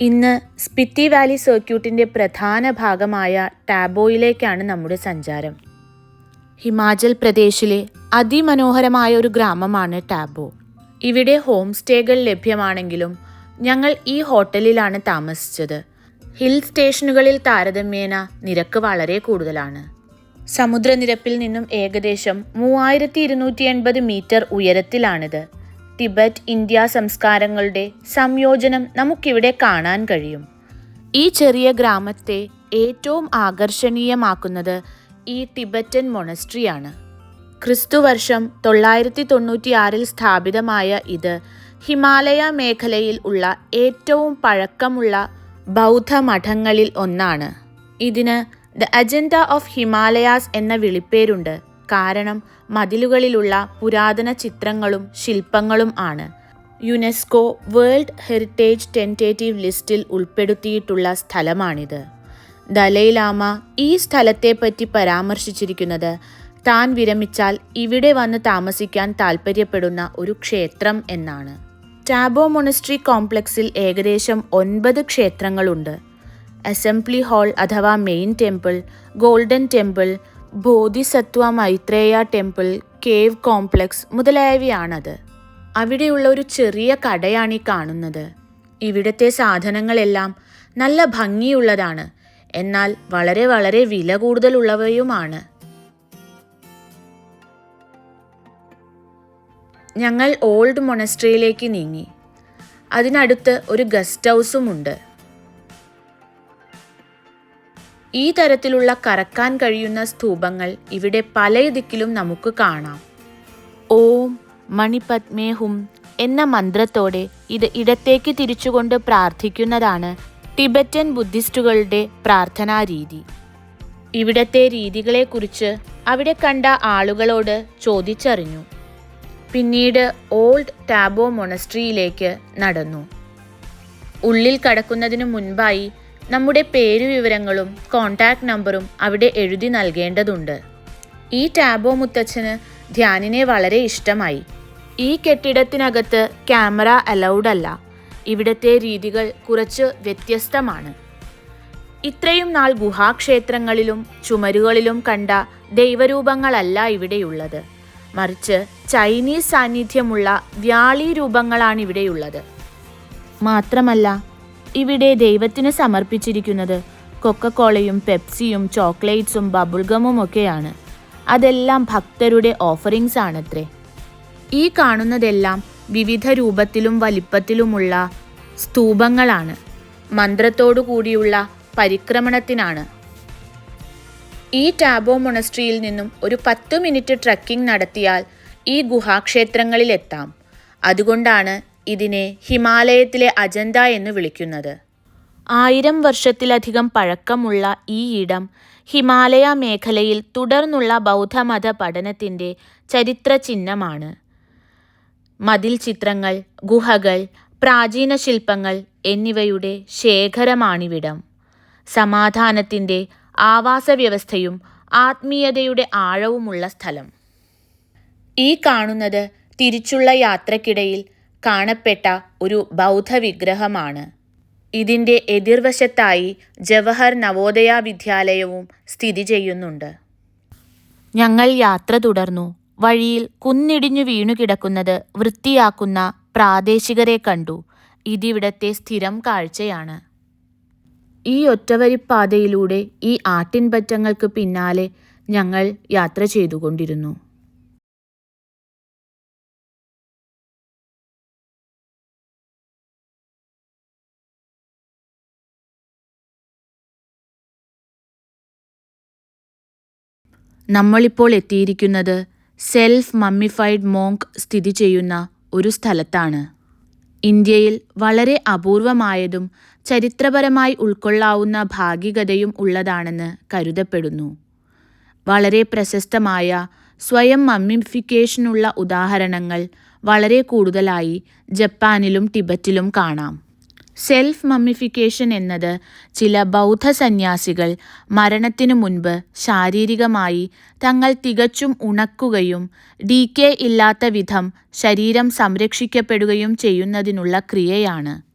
ഇന്ന് സ്പിറ്റി വാലി സർക്യൂട്ടിന്റെ പ്രധാന ഭാഗമായ ടാബോയിലേക്കാണ് നമ്മുടെ സഞ്ചാരം. ഹിമാചൽ പ്രദേശിലെ അതിമനോഹരമായ ഒരു ഗ്രാമമാണ് ടാബോ. ഇവിടെ ഹോം സ്റ്റേകൾ ലഭ്യമാണെങ്കിലും ഞങ്ങൾ ഈ ഹോട്ടലിലാണ് താമസിച്ചത്. ഹിൽ സ്റ്റേഷനുകളിൽ താരതമ്യേന നിരക്ക് വളരെ കൂടുതലാണ്. സമുദ്രനിരപ്പിൽ നിന്നും ഏകദേശം മൂവായിരത്തി ഇരുന്നൂറ്റി എൺപത് മീറ്റർ ഉയരത്തിലാണിത്. ടിബറ്റ് ഇന്ത്യ സംസ്കാരങ്ങളുടെ സംയോജനം നമുക്കിവിടെ കാണാൻ കഴിയും. ഈ ചെറിയ ഗ്രാമത്തെ ഏറ്റവും ആകർഷണീയമാക്കുന്നത് ഈ ടിബറ്റൻ മൊണസ്ട്രിയാണ്. ക്രിസ്തുവർഷം തൊള്ളായിരത്തി തൊണ്ണൂറ്റിയാറിൽ സ്ഥാപിതമായ ഇത് ഹിമാലയ മേഖലയിൽ ഉള്ള ഏറ്റവും പഴക്കമുള്ള ബൗദ്ധ മഠങ്ങളിൽ ഒന്നാണ്. ഇതിന് ദ അജൻഡ ഓഫ് ഹിമാലയാസ് എന്ന വിളിപ്പേരുണ്ട്. കാരണം മതിലുകളിലുള്ള പുരാതന ചിത്രങ്ങളും ശില്പങ്ങളും ആണ്. യുനെസ്കോ വേൾഡ് ഹെറിറ്റേജ് ടെന്റേറ്റീവ് ലിസ്റ്റിൽ ഉൾപ്പെടുത്തിയിട്ടുള്ള സ്ഥലമാണിത്. ദലൈലാമ ഈ സ്ഥലത്തെപ്പറ്റി പരാമർശിച്ചിരിക്കുന്നത് താൻ വിരമിച്ചാൽ ഇവിടെ വന്ന് താമസിക്കാൻ താൽപ്പര്യപ്പെടുന്ന ഒരു ക്ഷേത്രം എന്നാണ്. ടാബോ മൊണസ്ട്രി കോംപ്ലക്സിൽ ഏകദേശം ഒൻപത് ക്ഷേത്രങ്ങളുണ്ട്. അസംബ്ലി ഹാൾ അഥവാ main temple golden temple Bodhisattva Maitreya temple cave complex മുതലായവയാണത്. അവിടെയുള്ള ഒരു ചെറിയ കടയാണ് ഈ കാണുന്നത്. ഇവിടുത്തെ സാധനങ്ങളെല്ലാം നല്ല ഭംഗിയുള്ളതാണ്. എന്നാൽ വളരെ വളരെ വില കൂടുതലുള്ളവയുമാണ്. ഞങ്ങൾ ഓൾഡ് മൊണസ്ട്രിയിലേക്ക് നീങ്ങി. അതിനടുത്ത് ഒരു ഗസ്റ്റ് ഹൗസുമുണ്ട് ഈ തരത്തിലുള്ള കറക്കാൻ കഴിയുന്ന സ്തൂപങ്ങൾ ഇവിടെ പലയിതിക്കിലും നമുക്ക് കാണാം. ഓം മണിപത്മേ ഹും എന്ന മന്ത്രത്തോടെ ഇത് ഇടത്തേക്ക് തിരിച്ചുകൊണ്ട് പ്രാർത്ഥിക്കുന്നതാണ് ടിബറ്റൻ ബുദ്ധിസ്റ്റുകളുടെ പ്രാർത്ഥനാ രീതി. ഇവിടത്തെ രീതികളെക്കുറിച്ച് അവിടെ കണ്ട ആളുകളോട് ചോദിച്ചറിഞ്ഞു. പിന്നീട് ഓൾഡ് ടാബോ മൊണസ്ട്രിയിലേക്ക് നടന്നു. ഉള്ളിൽ കടക്കുന്നതിനു മുൻപായി നമ്മുടെ പേരുവിവരങ്ങളും കോണ്ടാക്ട് നമ്പറും അവിടെ എഴുതി നൽകേണ്ടതുണ്ട്. ഈ ടാബോ മുത്തച്ഛന് ധ്യാനിനെ വളരെ ഇഷ്ടമായി. ഈ കെട്ടിടത്തിനകത്ത് ക്യാമറ അലൗഡ് അല്ല. ഇവിടത്തെ രീതികൾ കുറച്ച് വ്യത്യസ്തമാണ്. ഇത്രയും നാൾ ഗുഹാക്ഷേത്രങ്ങളിലും ചുമരുകളിലും കണ്ട ദൈവരൂപങ്ങളല്ല ഇവിടെയുള്ളത്. മറിച്ച് ചൈനീസ് സാന്നിധ്യമുള്ള വ്യാളി രൂപങ്ങളാണ് ഇവിടെയുള്ളത്. മാത്രമല്ല ഇവിടെ ദൈവത്തിന് സമർപ്പിച്ചിരിക്കുന്നത് കൊക്കക്കോളയും പെപ്സിയും ചോക്ലേറ്റ്സും ബബിൾഗമും ഒക്കെയാണ്. അതെല്ലാം ഭക്തരുടെ ഓഫറിങ്സ് ആണത്രേ. ഈ കാണുന്നതെല്ലാം വിവിധ രൂപത്തിലും വലിപ്പത്തിലുമുള്ള സ്തൂപങ്ങളാണ്. മന്ത്രത്തോടു കൂടിയുള്ള പരിക്രമണത്തിനാണ്. ഈ ടാബോ മൊണസ്ട്രിയിൽ നിന്നും ഒരു പത്തു മിനിറ്റ് ട്രക്കിംഗ് നടത്തിയാൽ ഈ ഗുഹാക്ഷേത്രങ്ങളിലെത്താം. അതുകൊണ്ടാണ് ഇതിനെ ഹിമാലയത്തിലെ അജന്ത എന്ന് വിളിക്കുന്നത്. ആയിരം വർഷത്തിലധികം പഴക്കമുള്ള ഈ ഇടം ഹിമാലയ മേഖലയിൽ തുടർന്നുള്ള ബൗദ്ധമത പഠനത്തിന്റെ ചരിത്ര ചിഹ്നമാണ്. മതിൽ ചിത്രങ്ങൾ ഗുഹകൾ പ്രാചീന ശില്പങ്ങൾ എന്നിവയുടെ ശേഖരമാണിവിടം. സമാധാനത്തിന്റെ ആവാസവ്യവസ്ഥയും ആത്മീയതയുടെ ആഴവുമുള്ള സ്ഥലം. ഈ കാണുന്നത് തിരിച്ചുള്ള യാത്രക്കിടയിൽ കാണപ്പെട്ട ഒരു ബൗദ്ധ വിഗ്രഹമാണ് ഇതിന്റെ എതിർവശത്തായി ജവഹർ നവോദയ വിദ്യാലയവും സ്ഥിതി ചെയ്യുന്നുണ്ട്. ഞങ്ങൾ യാത്ര തുടർന്നു. വഴിയിൽ കുന്നിടിഞ്ഞു വീണുകിടക്കുന്നത് വൃത്തിയാക്കുന്ന പ്രാദേശികരെ കണ്ടു. ഇതിവിടത്തെ സ്ഥിരം കാഴ്ചയാണ്. ഈ ഒറ്റവരിപ്പാതയിലൂടെ ഈ ആട്ടിൻപറ്റങ്ങൾക്ക് പിന്നാലെ ഞങ്ങൾ യാത്ര ചെയ്തുകൊണ്ടിരുന്നു. നമ്മളിപ്പോൾ എത്തിയിരിക്കുന്നത് സെൽഫ് മമ്മിഫൈഡ് മോങ്ക് സ്ഥിതി ചെയ്യുന്ന ഒരു സ്ഥലത്താണ്. ഇന്ത്യയിൽ വളരെ അപൂർവമായതും ചരിത്രപരമായി ഉൾക്കൊള്ളാവുന്ന ഭാഗികതയും ഉള്ളതാണെന്ന് കരുതപ്പെടുന്നു. വളരെ പ്രശസ്തമായ സ്വയം മമ്മിഫിക്കേഷനുള്ള ഉദാഹരണങ്ങൾ വളരെ കൂടുതലായി ജപ്പാനിലും ടിബറ്റിലും കാണാം. സെൽഫ് മമ്മിഫിക്കേഷൻ എന്നത് ചില ബൗദ്ധ സന്യാസികൾ മരണത്തിനു മുൻപ് ശാരീരികമായി തങ്ങൾ തികച്ചും ഉണക്കുകയും ഡീക്കേ ഇല്ലാത്ത വിധം ശരീരം സംരക്ഷിക്കപ്പെടുകയും ചെയ്യുന്നതിനുള്ള ക്രിയയാണ്.